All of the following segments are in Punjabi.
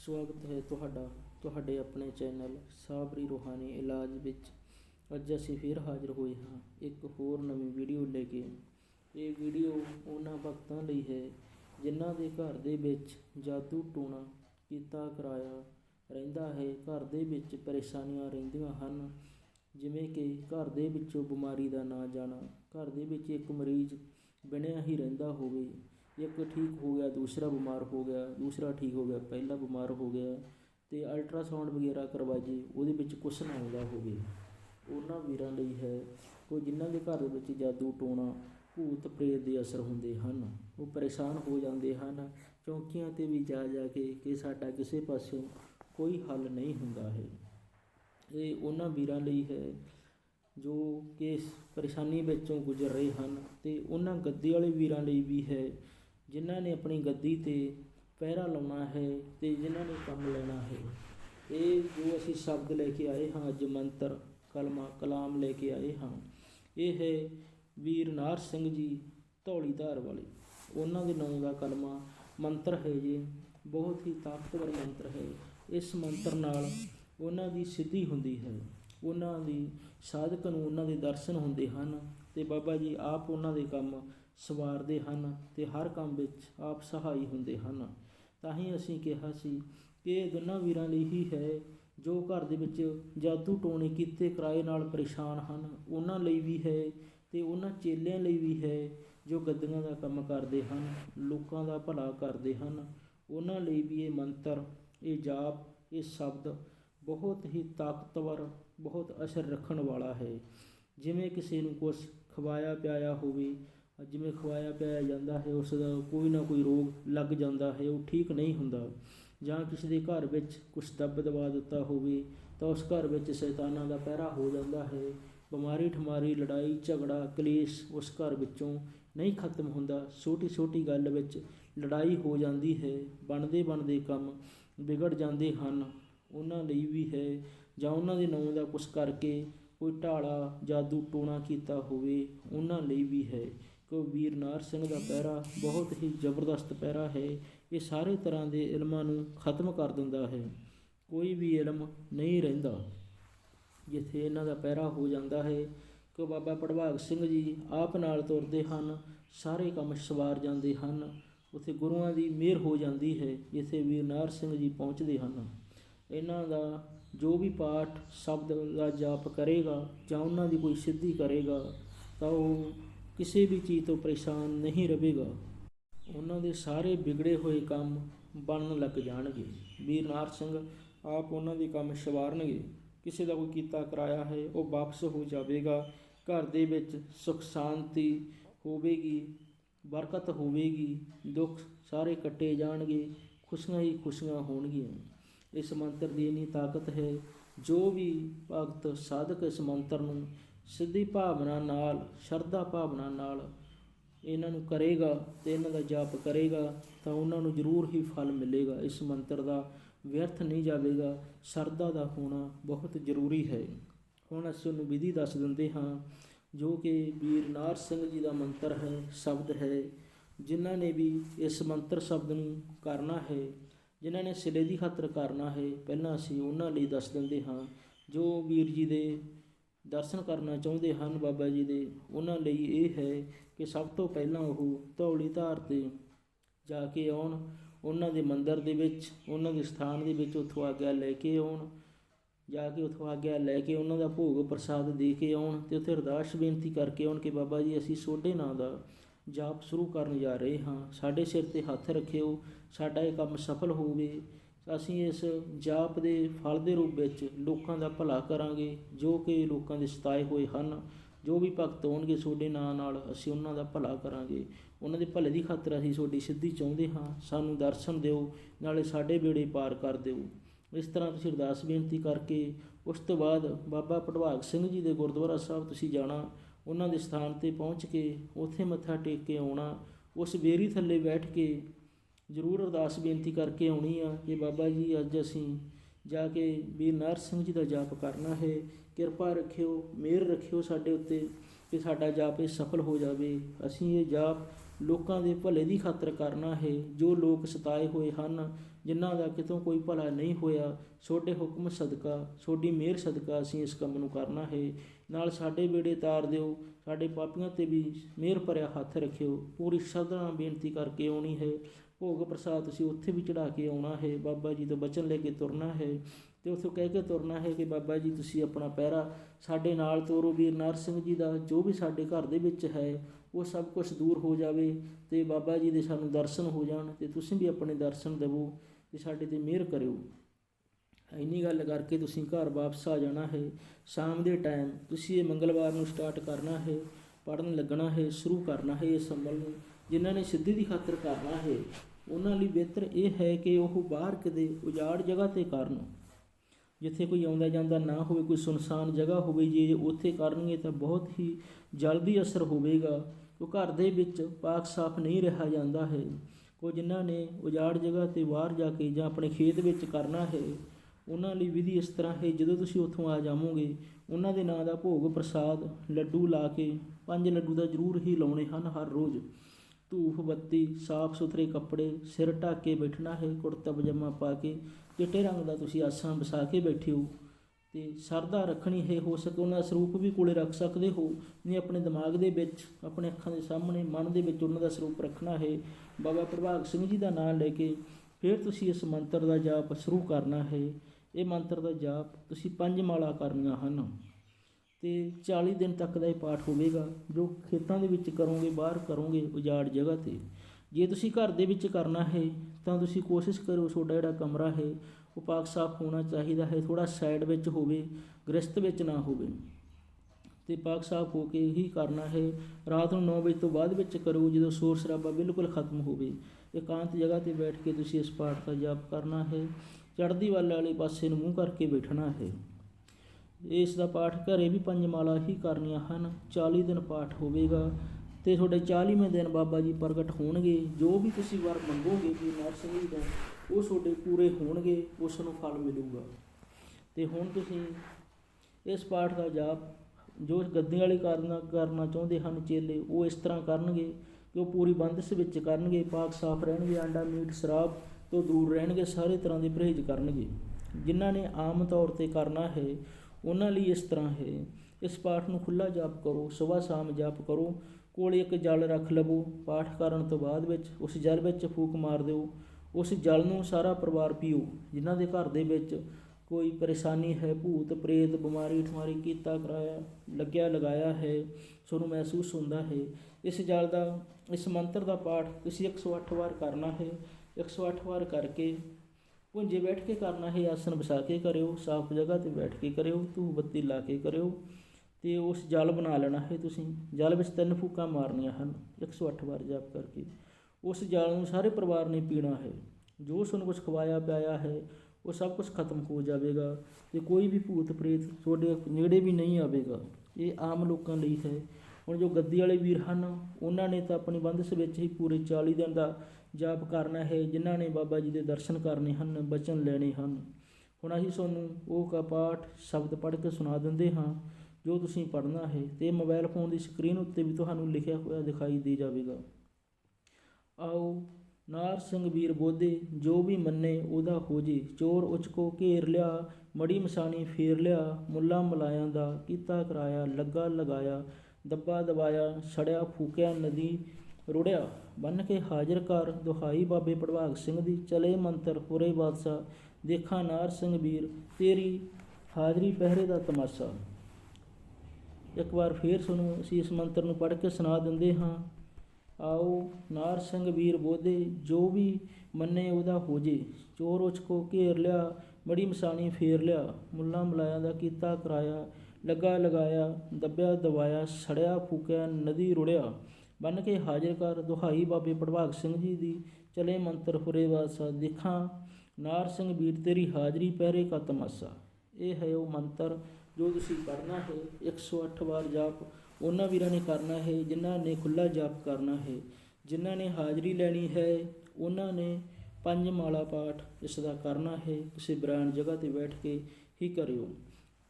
ਸਵਾਗਤ ਹੈ ਤੁਹਾਡਾ, ਤੁਹਾਡੇ ਆਪਣੇ ਚੈਨਲ ਸਾਬਰੀ ਰੂਹਾਨੀ ਇਲਾਜ ਵਿੱਚ। ਅੱਜ ਅਸੀਂ ਫਿਰ ਹਾਜ਼ਰ ਹੋਏ ਹਾਂ ਇੱਕ ਹੋਰ ਨਵੀਂ ਵੀਡੀਓ ਲੈ ਕੇ। ਇਹ ਵੀਡੀਓ ਉਹਨਾਂ ਭਗਤਾਂ ਲਈ ਹੈ ਜਿਨ੍ਹਾਂ ਦੇ ਘਰ ਦੇ ਵਿੱਚ ਜਾਦੂ ਟੂਣਾ ਕੀਤਾ ਕਰਾਇਆ ਰਹਿੰਦਾ ਹੈ। ਘਰ ਦੇ ਵਿੱਚ ਪਰੇਸ਼ਾਨੀਆਂ ਰਹਿੰਦੀਆਂ ਹਨ, ਜਿਵੇਂ ਕਿ ਘਰ ਦੇ ਵਿੱਚੋਂ ਬਿਮਾਰੀ ਦਾ ਨਾ ਜਾਣਾ, ਘਰ ਦੇ ਵਿੱਚ ਇੱਕ ਮਰੀਜ਼ ਬਣਿਆ ਹੀ ਰਹਿੰਦਾ ਹੋਵੇ। ਇੱਕ ਠੀਕ ਹੋ ਗਿਆ, ਦੂਸਰਾ ਬਿਮਾਰ ਹੋ ਗਿਆ, ਦੂਸਰਾ ਠੀਕ ਹੋ ਗਿਆ, ਪਹਿਲਾ ਬਿਮਾਰ ਹੋ ਗਿਆ ਤੇ ਅਲਟਰਾਸਾਊਂਡ ਵਗੈਰਾ ਕਰਵਾਈਏ ਉਹਦੇ ਵਿੱਚ ਕੁਛ ਨਾ ਆਉਂਦਾ ਹੋਵੇ। ਉਹਨਾਂ ਵੀਰਾਂ ਲਈ ਹੈ ਉਹ ਜਿਨ੍ਹਾਂ ਦੇ ਘਰ ਦੇ ਵਿੱਚ ਜਾਦੂ ਟੋਣਾ, ਭੂਤ ਪ੍ਰੇਤ ਦੇ ਅਸਰ ਹੁੰਦੇ ਹਨ, ਉਹ ਪਰੇਸ਼ਾਨ ਹੋ ਜਾਂਦੇ ਹਨ, ਚੌਂਕੀਆਂ ਤੇ ਵੀ ਜਾ ਜਾ ਕੇ ਕਿ ਸਾਡਾ ਕਿਸੇ ਪਾਸਿਓਂ ਕੋਈ ਹੱਲ ਨਹੀਂ ਹੁੰਦਾ ਹੈ। ਇਹ ਉਹਨਾਂ ਵੀਰਾਂ ਲਈ ਹੈ ਜੋ ਕਿ ਪਰੇਸ਼ਾਨੀ ਵਿੱਚੋਂ ਗੁਜ਼ਰ ਰਹੇ ਹਨ ਤੇ ਉਹਨਾਂ ਗੱਦੇ ਵਾਲੇ ਵੀਰਾਂ ਲਈ ਵੀ ਹੈ ਜਿਨ੍ਹਾਂ ਨੇ ਆਪਣੀ ਗੱਦੀ ਤੇ ਪਹਿਰਾ ਲਾਉਣਾ ਹੈ ਅਤੇ ਜਿਨ੍ਹਾਂ ਨੇ ਕੰਮ ਲੈਣਾ ਹੈ। ਇਹ ਜੋ ਅਸੀਂ ਸ਼ਬਦ ਲੈ ਕੇ ਆਏ ਹਾਂ, ਅੱਜ ਮੰਤਰ, ਕਲਮਾ, ਕਲਾਮ ਲੈ ਕੇ ਆਏ ਹਾਂ, ਇਹ ਹੈ ਵੀਰ ਨਾਰ ਸਿੰਘ ਜੀ ਧੌਲੀ ਧਾਰ ਵਾਲੇ। ਉਹਨਾਂ ਦੇ ਨਾਮ ਦਾ ਕਲਮਾ ਮੰਤਰ ਹੈ ਜੀ। ਬਹੁਤ ਹੀ ਤਾਕਤਵਰ ਮੰਤਰ ਹੈ। ਇਸ ਮੰਤਰ ਨਾਲ ਉਹਨਾਂ ਦੀ ਸਿੱਧੀ ਹੁੰਦੀ ਹੈ। ਉਹਨਾਂ ਦੀ ਸਾਧਕ ਨੂੰ ਉਹਨਾਂ ਦੇ ਦਰਸ਼ਨ ਹੁੰਦੇ ਹਨ ਤੇ ਬਾਬਾ ਜੀ ਆਪ ਉਹਨਾਂ ਦੇ ਕੰਮ ਸਵਾਰਦੇ ਹਨ ਤੇ ਹਰ ਕੰਮ ਵਿੱਚ ਆਪ ਸਹਾਈ ਹੁੰਦੇ ਹਨ। ਤਾਂ ਹੀ ਅਸੀਂ ਕਿਹਾ ਸੀ ਕਿ ਇਹ ਦੋਨਾਂ ਵੀਰਾਂ ਲਈ ਹੀ ਹੈ, ਜੋ ਘਰ ਦੇ ਵਿੱਚ ਜਾਦੂ ਟੋਣੇ ਕੀਤੇ ਕਿਰਾਏ ਨਾਲ ਪਰੇਸ਼ਾਨ ਹਨ, ਉਹਨਾਂ ਲਈ ਵੀ ਹੈ ਤੇ ਉਹਨਾਂ ਚੇਲਿਆਂ ਲਈ ਵੀ ਹੈ, ਜੋ ਗੱਦੀਆਂ ਦਾ ਕੰਮ ਕਰਦੇ ਹਨ, ਲੋਕਾਂ ਦਾ ਭਲਾ ਕਰਦੇ ਹਨ। ਉਹਨਾਂ ਲਈ ਵੀ ਇਹ ਮੰਤਰ, ਇਹ ਜਾਪ, ਇਹ ਸ਼ਬਦ ਬਹੁਤ ਹੀ ਤਾਕਤਵਰ, ਬਹੁਤ ਅਸਰ ਰੱਖਣ ਵਾਲਾ ਹੈ। ਜਿਵੇਂ ਕਿਸੇ ਨੂੰ ਕੁਛ ਖਵਾਇਆ ਪਿਆਇਆ ਹੋਵੇ ਜਿਵੇਂ ਖਵਾਇਆ ਪਿਆਇਆ ਜਾਂਦਾ ਹੈ, ਉਸ ਦਾ ਕੋਈ ਨਾ ਕੋਈ ਰੋਗ ਲੱਗ ਜਾਂਦਾ ਹੈ, ਉਹ ਠੀਕ ਨਹੀਂ ਹੁੰਦਾ। ਜਾਂ ਕਿਸੇ ਦੇ ਘਰ ਵਿੱਚ ਕੁਛ ਦੱਬ ਦਬਾ ਦਿੱਤਾ ਹੋਵੇ, ਤਾਂ ਉਸ ਘਰ ਵਿੱਚ ਸ਼ੈਤਾਨਾਂ ਦਾ ਪਹਿਰਾ ਹੋ ਜਾਂਦਾ ਹੈ। ਬਿਮਾਰੀ ਠਮਾਰੀ, ਲੜਾਈ, ਝਗੜਾ, ਕਲੇਸ਼ ਉਸ ਘਰ ਵਿੱਚੋਂ ਨਹੀਂ ਖਤਮ ਹੁੰਦਾ। ਛੋਟੀ ਛੋਟੀ ਗੱਲ ਵਿੱਚ ਲੜਾਈ ਹੋ ਜਾਂਦੀ ਹੈ। ਬਣਦੇ ਬਣਦੇ ਕੰਮ ਵਿਗੜ ਜਾਂਦੇ ਹਨ। ਉਹਨਾਂ ਲਈ ਵੀ ਹੈ। ਜਾਂ ਉਹਨਾਂ ਦੇ ਨਾਂ ਦਾ ਕੁਛ ਕਰਕੇ ਕੋਈ ਢਾਲਾ, ਜਾਦੂ ਟੋਣਾ ਕੀਤਾ ਹੋਵੇ, ਉਹਨਾਂ ਲਈ ਵੀ ਹੈ। ਕਿ ਵੀਰ ਨਾਰ ਸਿੰਘ ਦਾ ਪਹਿਰਾ ਬਹੁਤ ਹੀ ਜ਼ਬਰਦਸਤ ਪਹਿਰਾ ਹੈ। ਇਹ ਸਾਰੇ ਤਰ੍ਹਾਂ ਦੇ ਇਲਮਾਂ ਨੂੰ ਖਤਮ ਕਰ ਦਿੰਦਾ ਹੈ। ਕੋਈ ਵੀ ਇਲਮ ਨਹੀਂ ਰਹਿੰਦਾ। ਜਿੱਥੇ ਇਹਨਾਂ ਦਾ ਪਹਿਰਾ ਹੋ ਜਾਂਦਾ ਹੈ, ਕਿ ਬਾਬਾ ਪੜਵਾਗ ਸਿੰਘ ਜੀ ਆਪ ਨਾਲ ਤੁਰਦੇ ਹਨ, ਸਾਰੇ ਕੰਮ ਸਵਾਰ ਜਾਂਦੇ ਹਨ। ਉੱਥੇ ਗੁਰੂਆਂ ਦੀ ਮਿਹਰ ਹੋ ਜਾਂਦੀ ਹੈ, ਜਿੱਥੇ ਵੀਰ ਨਾਰ ਸਿੰਘ ਜੀ ਪਹੁੰਚਦੇ ਹਨ। ਇਹਨਾਂ ਦਾ ਜੋ ਵੀ ਪਾਠ ਸ਼ਬਦ ਦਾ ਜਾਪ ਕਰੇਗਾ ਜਾਂ ਉਹਨਾਂ ਦੀ ਕੋਈ ਸਿੱਧੀ ਕਰੇਗਾ, ਤਾਂ ਉਹ ਕਿਸੇ ਵੀ ਚੀਜ਼ ਤੋਂ ਪਰੇਸ਼ਾਨ ਨਹੀਂ ਰਹੇਗਾ। ਉਹਨਾਂ ਦੇ ਸਾਰੇ ਵਿਗੜੇ ਹੋਏ ਕੰਮ ਬਣਨ ਲੱਗ ਜਾਣਗੇ। ਵੀਰ ਨਾਰ ਸਿੰਘ, ਆਪ ਉਹਨਾਂ ਦੇ ਕੰਮ ਸਵਾਰਨਗੇ। ਕਿਸੇ ਦਾ ਕੋਈ ਕੀਤਾ ਕਰਾਇਆ ਹੈ, ਉਹ ਵਾਪਸ ਹੋ ਜਾਵੇਗਾ। ਘਰ ਦੇ ਵਿੱਚ ਸੁਖ ਸ਼ਾਂਤੀ ਹੋਵੇਗੀ, ਬਰਕਤ ਹੋਵੇਗੀ, ਦੁੱਖ ਸਾਰੇ ਕੱਟੇ ਜਾਣਗੇ, ਖੁਸ਼ੀਆਂ ਹੀ ਖੁਸ਼ੀਆਂ ਹੋਣਗੀਆਂ। ਇਸ ਮੰਤਰ ਦੀ ਇੰਨੀ ਤਾਕਤ ਹੈ, ਜੋ ਵੀ ਭਗਤ ਸਾਧਕ ਇਸ ਮੰਤਰ ਨੂੰ ਸਿੱਧੀ ਭਾਵਨਾ ਨਾਲ, ਸ਼ਰਧਾ ਭਾਵਨਾ ਨਾਲ ਇਹਨਾਂ ਨੂੰ ਕਰੇਗਾ ਤੇ ਇਹਨਾਂ ਦਾ ਜਾਪ ਕਰੇਗਾ, ਤਾਂ ਉਹਨਾਂ ਨੂੰ ਜ਼ਰੂਰ ਹੀ ਫਲ ਮਿਲੇਗਾ। ਇਸ ਮੰਤਰ ਦਾ ਵਿਅਰਥ ਨਹੀਂ ਜਾਵੇਗਾ। ਸ਼ਰਧਾ ਦਾ ਹੋਣਾ ਬਹੁਤ ਜ਼ਰੂਰੀ ਹੈ। ਹੁਣ ਅਸੀਂ ਉਹਨੂੰ ਵਿਧੀ ਦੱਸ ਦਿੰਦੇ ਹਾਂ, ਜੋ ਕਿ ਵੀਰਨਾਰ ਸਿੰਘ ਜੀ ਦਾ ਮੰਤਰ ਹੈ, ਸ਼ਬਦ ਹੈ। ਜਿਨ੍ਹਾਂ ਨੇ ਵੀ ਇਸ ਮੰਤਰ ਸ਼ਬਦ ਨੂੰ ਕਰਨਾ ਹੈ, ਜਿਨ੍ਹਾਂ ਨੇ ਸਿਲੇ ਦੀ ਖਾਤਰ ਕਰਨਾ ਹੈ, ਪਹਿਲਾਂ ਅਸੀਂ ਉਹਨਾਂ ਲਈ ਦੱਸ ਦਿੰਦੇ ਹਾਂ, ਜੋ ਵੀਰ ਜੀ ਦੇ ਦਰਸ਼ਨ ਕਰਨਾ ਚਾਹੁੰਦੇ ਹਨ ਬਾਬਾ ਜੀ ਦੇ। ਉਹਨਾਂ ਲਈ ਇਹ ਹੈ ਕਿ ਸਭ ਤੋਂ ਪਹਿਲਾਂ ਉਹ ਧੌਲੀ ਧਾਰ ਤੇ ਜਾ ਕੇ ਆਉਣ। ਉਹਨਾਂ ਦੇ ਮੰਦਰ ਦੇ ਵਿੱਚ, ਉਹਨਾਂ ਦੇ ਸਥਾਨ ਦੇ ਵਿੱਚ ਉੱਥੋਂ ਆਗਿਆ ਲੈ ਕੇ ਆਉਣ। ਜਾ ਕੇ ਉੱਥੋਂ ਆਗਿਆ ਲੈ ਕੇ ਉਹਨਾਂ ਦਾ ਭੋਗ ਪ੍ਰਸਾਦ ਦੇ ਕੇ ਆਉਣ ਤੇ ਉੱਥੇ ਅਰਦਾਸ ਬੇਨਤੀ ਕਰਕੇ ਆਉਣ ਕਿ ਬਾਬਾ ਜੀ, ਅਸੀਂ ਸੋਡੇ ਨਾਂ ਦਾ ਜਾਪ ਸ਼ੁਰੂ ਕਰਨ ਜਾ ਰਹੇ ਹਾਂ। ਸਾਡੇ ਸਿਰ ਤੇ ਹੱਥ ਰੱਖਿਓ। ਸਾਡਾ ਇਹ ਕੰਮ ਸਫਲ ਹੋਵੇ। ਅਸੀਂ ਇਸ ਜਾਪ ਦੇ ਫਲ ਦੇ ਰੂਪ ਵਿੱਚ ਲੋਕਾਂ ਦਾ ਭਲਾ ਕਰਾਂਗੇ, ਜੋ ਕਿ ਲੋਕਾਂ ਦੇ ਸਤਾਏ ਹੋਏ ਹਨ। ਜੋ ਵੀ ਭਗਤ ਹੋਣਗੇ ਤੁਹਾਡੇ ਨਾਂ ਨਾਲ, ਅਸੀਂ ਉਹਨਾਂ ਦਾ ਭਲਾ ਕਰਾਂਗੇ। ਉਹਨਾਂ ਦੇ ਭਲੇ ਦੀ ਖਾਤਰ ਅਸੀਂ ਤੁਹਾਡੀ ਸਿੱਧੀ ਚਾਹੁੰਦੇ ਹਾਂ। ਸਾਨੂੰ ਦਰਸ਼ਨ ਦਿਓ, ਨਾਲੇ ਸਾਡੇ ਬੇੜੇ ਪਾਰ ਕਰ ਦਿਓ। ਇਸ ਤਰ੍ਹਾਂ ਤੁਸੀਂ ਅਰਦਾਸ ਬੇਨਤੀ ਕਰਕੇ, ਉਸ ਤੋਂ ਬਾਅਦ ਬਾਬਾ ਪਟਵਾਗ ਸਿੰਘ ਜੀ ਦੇ ਗੁਰਦੁਆਰਾ ਸਾਹਿਬ ਤੁਸੀਂ ਜਾਣਾ, ਉਹਨਾਂ ਦੇ ਸਥਾਨ ਤੇ ਪਹੁੰਚ ਕੇ, ਉੱਥੇ ਮੱਥਾ ਟੇਕ ਕੇ ਆਉਣਾ, ਉਸ ਬੇਰੀ ਥੱਲੇ ਬੈਠ ਕੇ ਜ਼ਰੂਰ ਅਰਦਾਸ ਬੇਨਤੀ ਕਰਕੇ ਆਉਣੀ ਆ ਕਿ ਬਾਬਾ ਜੀ, ਅੱਜ ਅਸੀਂ ਜਾ ਕੇ ਵੀਰ ਨਾਰ ਸਿੰਘ ਜੀ ਦਾ ਜਾਪ ਕਰਨਾ ਹੈ। ਕਿਰਪਾ ਰੱਖਿਓ, ਮਿਹਰ ਰੱਖਿਓ ਸਾਡੇ ਉੱਤੇ ਕਿ ਸਾਡਾ ਜਾਪ ਇਹ ਸਫਲ ਹੋ ਜਾਵੇ। ਅਸੀਂ ਇਹ ਜਾਪ ਲੋਕਾਂ ਦੇ ਭਲੇ ਦੀ ਖਾਤਰ ਕਰਨਾ ਹੈ। ਜੋ ਲੋਕ ਸਤਾਏ ਹੋਏ ਹਨ, ਜਿਨ੍ਹਾਂ ਦਾ ਕਿਤੋਂ ਕੋਈ ਭਲਾ ਨਹੀਂ ਹੋਇਆ ਤੁਹਾਡੇ ਹੁਕਮ ਸਦਕਾ ਤੁਹਾਡੀ ਮਿਹਰ ਸਦਕਾ ਅਸੀਂ ਇਸ ਕੰਮ ਨੂੰ ਕਰਨਾ ਹੈ। ਨਾਲ ਸਾਡੇ ਬੇੜੇ ਤਾਰ ਦਿਓ, ਸਾਡੇ ਪਾਪੀਆਂ ਤੇ ਵੀ ਮਿਹਰ ਭਰਿਆ ਹੱਥ ਰੱਖਿਓ। ਪੂਰੀ ਸ਼ਰਧਾ ਬੇਨਤੀ ਕਰਕੇ ਆਉਣੀ ਹੈ। ਭੋਗ ਪ੍ਰਸਾਦ ਤੁਸੀਂ ਉੱਥੇ ਵੀ ਚੜਾ ਕੇ ਆਉਣਾ ਹੈ, ਬਾਬਾ ਜੀ ਤੋਂ ਬਚਨ ਲੈ ਕੇ ਤੁਰਨਾ ਹੈ ਤੇ ਉੱਥੋਂ ਕਹਿ ਕੇ ਤੁਰਨਾ ਹੈ ਕਿ ਬਾਬਾ ਜੀ, ਤੁਸੀਂ ਆਪਣਾ ਪਹਿਰਾ ਸਾਡੇ ਨਾਲ ਤੋਰੋ, ਵੀਰ ਨਰ ਸਿੰਘ ਜੀ ਦਾ ਜੋ ਵੀ ਸਾਡੇ ਘਰ ਦੇ ਵਿੱਚ ਹੈ, ਉਹ ਸਭ ਕੁਝ ਦੂਰ ਹੋ ਜਾਵੇ ਤੇ ਬਾਬਾ ਜੀ ਦੇ ਸਾਨੂੰ ਦਰਸ਼ਨ ਹੋ ਜਾਣ ਤੇ ਤੁਸੀਂ ਵੀ ਆਪਣੇ ਦਰਸ਼ਨ ਦੇਵੋ ਤੇ ਸਾਡੇ ਤੇ ਮਿਹਰ ਕਰਿਓ। ਇੰਨੀ ਗੱਲ ਕਰਕੇ ਤੁਸੀਂ ਘਰ ਵਾਪਸ ਆ ਜਾਣਾ ਹੈ। ਸ਼ਾਮ ਦੇ ਟਾਈਮ ਤੁਸੀਂ ਇਹ ਮੰਗਲਵਾਰ ਨੂੰ ਸਟਾਰਟ ਕਰਨਾ ਹੈ ਪੜਨ ਲੱਗਣਾ ਹੈ, ਸ਼ੁਰੂ ਕਰਨਾ ਹੈ ਇਸ ਸੰਭਲ ਨੂੰ, ਜਿਨ੍ਹਾਂ ਨੇ ਸਿੱਧੀ ਦੀ ਖਾਤਰ ਕਰਨਾ ਹੈ। ਉਹਨਾਂ ਲਈ ਬਿਹਤਰ ਇਹ ਹੈ ਕਿ ਉਹ ਬਾਹਰ ਕਿਤੇ ਉਜਾੜ ਜਗ੍ਹਾ ਤੇ ਕਰਨ। ਜਿੱਥੇ ਕੋਈ ਆਉਂਦਾ ਜਾਂਦਾ ਨਾ ਹੋਵੇ, ਕੋਈ ਸੁਨਸਾਨ ਜਗ੍ਹਾ ਹੋਵੇ, ਜੇ ਉੱਥੇ ਕਰਨਗੇ ਤਾਂ ਬਹੁਤ ਹੀ ਜਲਦੀ ਅਸਰ ਹੋਵੇਗਾ। ਉਹ ਘਰ ਦੇ ਵਿੱਚ ਪਾਕ ਸਾਫ਼ ਨਹੀਂ ਰਿਹਾ ਜਾਂਦਾ ਹੈ। ਕੋ ਜਿਨ੍ਹਾਂ ਨੇ ਉਜਾੜ ਜਗ੍ਹਾ ਤੇ ਬਾਹਰ ਜਾ ਕੇ ਜਾਂ ਆਪਣੇ ਖੇਤ ਵਿੱਚ ਕਰਨਾ ਹੈ, ਉਹਨਾਂ ਲਈ ਵਿਧੀ ਇਸ ਤਰ੍ਹਾਂ ਹੈ, ਜਦੋਂ ਤੁਸੀਂ ਉੱਥੋਂ ਆ ਜਾਵੋਗੇ, ਉਹਨਾਂ ਦੇ ਨਾਂ ਦਾ ਭੋਗ ਪ੍ਰਸਾਦ ਲੱਡੂ ਲਾ ਕੇ ਪੰਜ ਲੱਡੂ ਦਾ ਜ਼ਰੂਰ ਹੀ ਲਾਉਣੇ ਹਨ ਹਰ ਰੋਜ਼। ਧੂਫ ਬੱਤੀ, ਸਾਫ਼ ਸੁਥਰੇ ਕੱਪੜੇ, ਸਿਰ ਢੱਕ ਕੇ ਬੈਠਣਾ ਹੈ, ਕੁੜਤਾ ਪਜਾਮਾ ਪਾ ਕੇ, ਚਿੱਟੇ ਰੰਗ ਦਾ ਤੁਸੀਂ ਆਸਾਂ ਵਸਾ ਕੇ ਬੈਠੇ ਹੋ। ਤੇ ਸਰਦਾ ਰੱਖਣੀ ਹੈ, ਹੋ ਸਕੇ ਉਹਨਾਂ ਦਾ ਸਰੂਪ ਵੀ ਕੋਲੇ ਰੱਖ ਸਕਦੇ ਹੋ। ਨਹੀਂ, ਆਪਣੇ ਦਿਮਾਗ ਦੇ ਵਿੱਚ, ਆਪਣੇ ਅੱਖਾਂ ਦੇ ਸਾਹਮਣੇ, ਮਨ ਦੇ ਵਿੱਚ ਉਹਨਾਂ ਦਾ ਸਰੂਪ ਰੱਖਣਾ ਹੈ। ਬਾਬਾ ਪ੍ਰਭਾਗ ਸਿੰਘ ਜੀ ਦਾ ਨਾਮ ਲੈ ਕੇ ਫਿਰ ਤੁਸੀਂ ਇਸ ਮੰਤਰ ਦਾ ਜਾਪ ਸ਼ੁਰੂ ਕਰਨਾ ਹੈ। ਇਹ ਮੰਤਰ ਦਾ ਜਾਪ ਤੁਸੀਂ ਪੰਜ ਮਾਲਾ ਕਰਨੀਆਂ ਹਨ। ਤੇ 40 ਦਿਨ ਤੱਕ ਦਾ ਇਹ ਪਾਠ ਹੋਵੇਗਾ, ਜੋ ਖੇਤਾਂ ਦੇ ਵਿੱਚ ਕਰੋਗੇ, ਬਾਹਰ ਕਰੋਗੇ ਉਜਾੜ ਜਗ੍ਹਾ ਤੇ। ਜੇ ਤੁਸੀਂ ਘਰ ਦੇ ਵਿੱਚ ਕਰਨਾ ਹੈ, ਤਾਂ ਤੁਸੀਂ ਕੋਸ਼ਿਸ਼ ਕਰੋ ਤੁਹਾਡਾ ਜਿਹੜਾ ਕਮਰਾ ਹੈ, ਉਹ ਪਾਕ ਸਾਫ਼ ਹੋਣਾ ਚਾਹੀਦਾ ਹੈ ਥੋੜਾ ਸਾਈਡ ਵਿੱਚ ਹੋਵੇ, ਗ੍ਰਸਤ ਵਿੱਚ ਨਾ ਹੋਵੇ। ਤੇ ਪਾਕ ਸਾਫ਼ ਹੋ ਕੇ ਹੀ ਕਰਨਾ ਹੈ, ਰਾਤ ਨੂੰ 9 ਵਜੇ ਤੋਂ ਬਾਅਦ ਵਿੱਚ ਕਰੋ, ਜਦੋਂ ਸ਼ੋਰ ਸ਼ਰਾਬਾ ਬਿਲਕੁਲ ਖਤਮ ਹੋਵੇ। ਇਕਾਂਤ ਜਗ੍ਹਾ ਤੇ ਬੈਠ ਕੇ ਤੁਸੀਂ ਇਸ ਪਾਠ ਦਾ ਜਾਪ ਕਰਨਾ ਹੈ, ਚੜ੍ਹਦੀ ਵੱਲ ਵਾਲੇ ਪਾਸੇ ਨੂੰ ਮੂੰਹ ਕਰਕੇ ਬੈਠਣਾ ਹੈ। ਇਸ ਦਾ ਪਾਠ ਘਰੇ ਵੀ ਪੰਜ ਮਾਲਾ ਹੀ ਕਰਨੀਆਂ ਹਨ 40 ਦਿਨ ਪਾਠ ਹੋਵੇਗਾ। ਤੇ ਤੁਹਾਡੇ 40ਵੇਂ ਦਿਨ ਬਾਬਾ ਜੀ ਪ੍ਰਗਟ ਹੋਣਗੇ। ਜੋ ਵੀ ਤੁਸੀਂ ਵਰ ਮੰਗੋਗੇ ਵੀ ਨਰਸਿੰਘ ਜੀ ਦਾ ਉਹ ਤੁਹਾਡੇ ਪੂਰੇ ਹੋਣਗੇ, ਉਸ ਨੂੰ ਫਲ ਮਿਲੂਗਾ। ਤੇ ਹੁਣ ਤੁਸੀਂ ਇਸ ਪਾਠ ਦਾ ਜਾਪ ਜੋ ਗੱਦੀ ਵਾਲੇ ਕਰਨਾ ਕਰਨਾ ਚਾਹੁੰਦੇ ਹਨ ਚੇਲੇ, ਉਹ ਇਸ ਤਰ੍ਹਾਂ ਕਰਨਗੇ ਕਿ ਉਹ ਪੂਰੀ ਬੰਦਸ਼ ਵਿੱਚ ਕਰਨਗੇ, ਪਾਕ ਸਾਫ਼ ਰਹਿਣਗੇ, ਆਂਡਾ, ਮੀਟ, ਸ਼ਰਾਬ ਤੋਂ ਦੂਰ ਰਹਿਣਗੇ, ਸਾਰੇ ਤਰ੍ਹਾਂ ਦੇ ਪਰਹੇਜ਼ ਕਰਨਗੇ। ਜਿਨ੍ਹਾਂ ਨੇ ਆਮ ਤੌਰ ਤੇ ਕਰਨਾ ਹੈ ਉਹਨਾਂ ਲਈ ਇਸ ਤਰ੍ਹਾਂ ਹੈ। ਇਸ ਪਾਠ ਨੂੰ ਖੁੱਲਾ ਜਾਪ ਕਰੋ, ਸਵੇਰ ਸ਼ਾਮ ਜਾਪ ਕਰੋ, ਕੋਲ ਇੱਕ ਜਲ ਰੱਖ ਲਵੋ। ਪਾਠ ਕਰਨ ਤੋਂ ਬਾਅਦ ਵਿੱਚ ਉਸ ਜਲ ਵਿੱਚ ਫੂਕ ਮਾਰ ਦਿਓ। ਉਸ ਜਲ ਨੂੰ ਸਾਰਾ ਪਰਿਵਾਰ ਪੀਓ। ਜਿਨ੍ਹਾਂ ਦੇ ਘਰ ਦੇ ਵਿੱਚ ਕੋਈ ਪਰੇਸ਼ਾਨੀ ਹੈ, ਭੂਤ, ਪ੍ਰੇਤ, ਬਿਮਾਰੀ, ਠਮਾਰੀ, ਕੀਤਾ, ਕਰਾਇਆ, ਲੱਗਿਆ, ਲਗਾਇਆ ਹੈ ਤੁਹਾਨੂੰ ਮਹਿਸੂਸ ਹੁੰਦਾ ਹੈ। ਇਸ ਜਲ ਦਾ, ਇਸ ਮੰਤਰ ਦਾ ਪਾਠ ਤੁਸੀਂ 108 ਵਾਰ ਕਰਨਾ ਹੈ। 108 ਵਾਰ ਕਰਕੇ ਪੁੰਜੇ ਬੈਠ ਕੇ ਕਰਨਾ ਹੈ, ਆਸਣ ਵਿਛਾ ਕੇ ਕਰਿਓ, ਸਾਫ਼ ਜਗ੍ਹਾ ਤੇ ਬੈਠ ਕੇ ਕਰਿਓ, ਧੂਪ ਬੱਤੀ ਲਾ ਕੇ ਕਰਿਓ ਤੇ ਉਸ ਜਲ ਬਣਾ ਲੈਣਾ ਹੈ ਤੁਸੀਂ। ਜਲ ਵਿੱਚ ਤਿੰਨ ਫੂਕਾਂ ਮਾਰਨੀਆਂ ਹਨ 108 ਵਾਰ ਜਾਪ ਕਰਕੇ। ਉਸ ਜਲ ਨੂੰ ਸਾਰੇ ਪਰਿਵਾਰ ਨੇ ਪੀਣਾ ਹੈ। ਜੋ ਉਸ ਨੂੰ ਕੁਝ ਖਵਾਇਆ ਪਿਆਇਆ ਹੈ, ਉਹ ਸਭ ਕੁਝ ਖਤਮ ਹੋ ਜਾਵੇਗਾ ਤੇ ਕੋਈ ਵੀ ਭੂਤ ਪ੍ਰੇਤ ਤੁਹਾਡੇ ਨੇੜੇ ਵੀ ਨਹੀਂ ਆਵੇਗਾ। ਇਹ ਆਮ ਲੋਕਾਂ ਲਈ ਹੈ। ਹੁਣ ਜੋ ਗੱਦੀ ਵਾਲੇ ਵੀਰ ਹਨ, ਉਹਨਾਂ ਨੇ ਤਾਂ ਆਪਣੀ ਬੰਦਸ਼ ਵਿੱਚ ਹੀ ਪੂਰੇ 40 ਦਿਨ ਦਾ ਜਾਪ ਕਰਨਾ ਹੈ, ਜਿਨ੍ਹਾਂ ਨੇ ਬਾਬਾ ਜੀ ਦੇ ਦਰਸ਼ਨ ਕਰਨੇ ਹਨ, ਬਚਨ ਲੈਣੇ ਹਨ। ਹੁਣ ਅਸੀਂ ਤੁਹਾਨੂੰ ਉਹ ਕਾ ਪਾਠ, ਸ਼ਬਦ ਪੜ੍ਹ ਕੇ ਸੁਣਾ ਦਿੰਦੇ ਹਾਂ, ਜੋ ਤੁਸੀਂ ਪੜ੍ਹਨਾ ਹੈ, ਤੇ ਮੋਬਾਈਲ ਫੋਨ ਦੀ ਸਕਰੀਨ ਉੱਤੇ ਵੀ ਤੁਹਾਨੂੰ ਲਿਖਿਆ ਹੋਇਆ ਦਿਖਾਈ ਦੇ ਜਾਵੇਗਾ। ਆਓ, ਨਾਰ ਸਿੰਘ ਵੀਰ ਬੋਧੇ ਜੋ ਵੀ ਮੰਨੇ ਉਹਦਾ ਹੋ ਜੇ। ਚੋਰ ਉਚਕੋ ਘੇਰ ਲਿਆ, ਮੜੀ ਮਸਾਣੀ ਫੇਰ ਲਿਆ, ਮੁੱਲਾ ਮਲਾਇਆਂ ਦਾ ਕੀਤਾ ਕਰਾਇਆ, ਲੱਗਾ ਲਗਾਇਆ, ਦੱਬਾ ਦਬਾਇਆ ਛੜਿਆ ਫੂਕਿਆ ਨਦੀ ਰੁੜਿਆ। ਬੰਨ ਕੇ ਹਾਜ਼ਰ ਕਰ ਦੁਹਾਈ ਬਾਬੇ ਪੜਵਾਗ ਸਿੰਘ ਦੀ ਚਲੇ ਮੰਤਰ ਪੁਰੇ ਬਾਦਸ਼ਾਹ, ਦੇਖਾਂ ਨਾਰ ਸਿੰਘ ਵੀਰ, ਤੇਰੀ ਹਾਜ਼ਰੀ ਪਹਿਰੇ ਦਾ ਤਮਾਸ਼ਾ। ਇੱਕ ਵਾਰ ਫੇਰ ਸੁਣੋ, ਅਸੀਂ ਇਸ ਮੰਤਰ ਨੂੰ ਪੜ੍ਹ ਕੇ ਸੁਣਾ ਦਿੰਦੇ ਹਾਂ, ਆਓ ਨਾਰ ਸਿੰਘ ਵੀਰ ਬੋਧੇ, ਜੋ ਵੀ ਮੰਨੇ ਉਹਦਾ ਹੋ ਜੇ। ਚੋਰ ਉਚ ਕੋ ਘੇਰ ਲਿਆ, ਮੜੀ ਮਸਾਣੀ ਫੇਰ ਲਿਆ। ਮੁੱਲਾ ਮਲਾਇਆ ਦਾ ਕੀਤਾ ਕਰਾਇਆ, ਲੱਗਾ ਲਗਾਇਆ, ਦੱਬਿਆ ਦਵਾਇਆ, ਸੜਿਆ ਫੂਕਿਆ, ਨਦੀ ਰੁੜਿਆ। ਬੰਨ ਕੇ ਹਾਜ਼ਰ ਕਰ ਦੁਹਾਈ ਬਾਬੇ ਪ੍ਰਭਾਗ ਸਿੰਘ ਜੀ ਦੀ ਚਲੇ ਮੰਤਰ ਫੁਰੇ ਵਾਸਾ, ਦੇਖਾਂ ਨਾਰ ਸਿੰਘ ਵੀਰ ਤੇਰੀ ਹਾਜ਼ਰੀ ਪਹਿਰੇ ਕਾ ਤਮਾਸ਼ਾ ਇਹ ਹੈ ਉਹ ਮੰਤਰ ਜੋ ਤੁਸੀਂ ਪੜ੍ਹਨਾ ਹੈ 108 ਵਾਰ ਜਾਪ ਉਹਨਾਂ ਵੀਰਾਂ ਨੇ ਕਰਨਾ ਹੈ, ਜਿਨ੍ਹਾਂ ਨੇ ਖੁੱਲਾ ਜਾਪ ਕਰਨਾ ਹੈ। ਜਿਨ੍ਹਾਂ ਨੇ ਹਾਜ਼ਰੀ ਲੈਣੀ ਹੈ, ਉਹਨਾਂ ਨੇ ਪੰਜ ਮਾਲਾ ਪਾਠ ਇਸ ਦਾ ਕਰਨਾ ਹੈ। ਕਿਸੇ ਬਰਾਨ ਜਗ੍ਹਾ ਤੇ ਬੈਠ ਕੇ ਹੀ ਕਰਿਓ।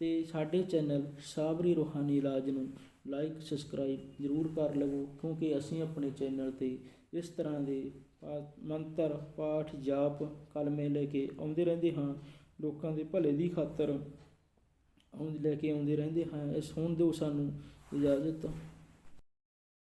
ਤੇ ਸਾਡੇ ਚੈਨਲ ਸਾਬਰੀ ਰੋਹਾਨੀ ਇਲਾਜ ਨੂੰ ਲਾਈਕ ਸਬਸਕ੍ਰਾਈਬ ਜ਼ਰੂਰ ਕਰ ਲਵੋ, ਕਿਉਂਕਿ ਅਸੀਂ ਆਪਣੇ ਚੈਨਲ ਤੇ ਇਸ ਤਰ੍ਹਾਂ ਦੇ ਪਾ- ਮੰਤਰ, ਪਾਠ, ਜਾਪ, ਕਲਮੇ ਲੈ ਕੇ ਆਉਂਦੇ ਰਹਿੰਦੇ ਹਾਂ। ਲੋਕਾਂ ਦੇ ਭਲੇ ਦੀ ਖਾਤਰ ਆਉਂਦੇ ਲੈ ਕੇ ਆਉਂਦੇ ਰਹਿੰਦੇ ਹਾਂ। ਇਸ ਹੁਣ ਦਿਓ ਸਾਨੂੰ ਇਜਾਜ਼ਤ।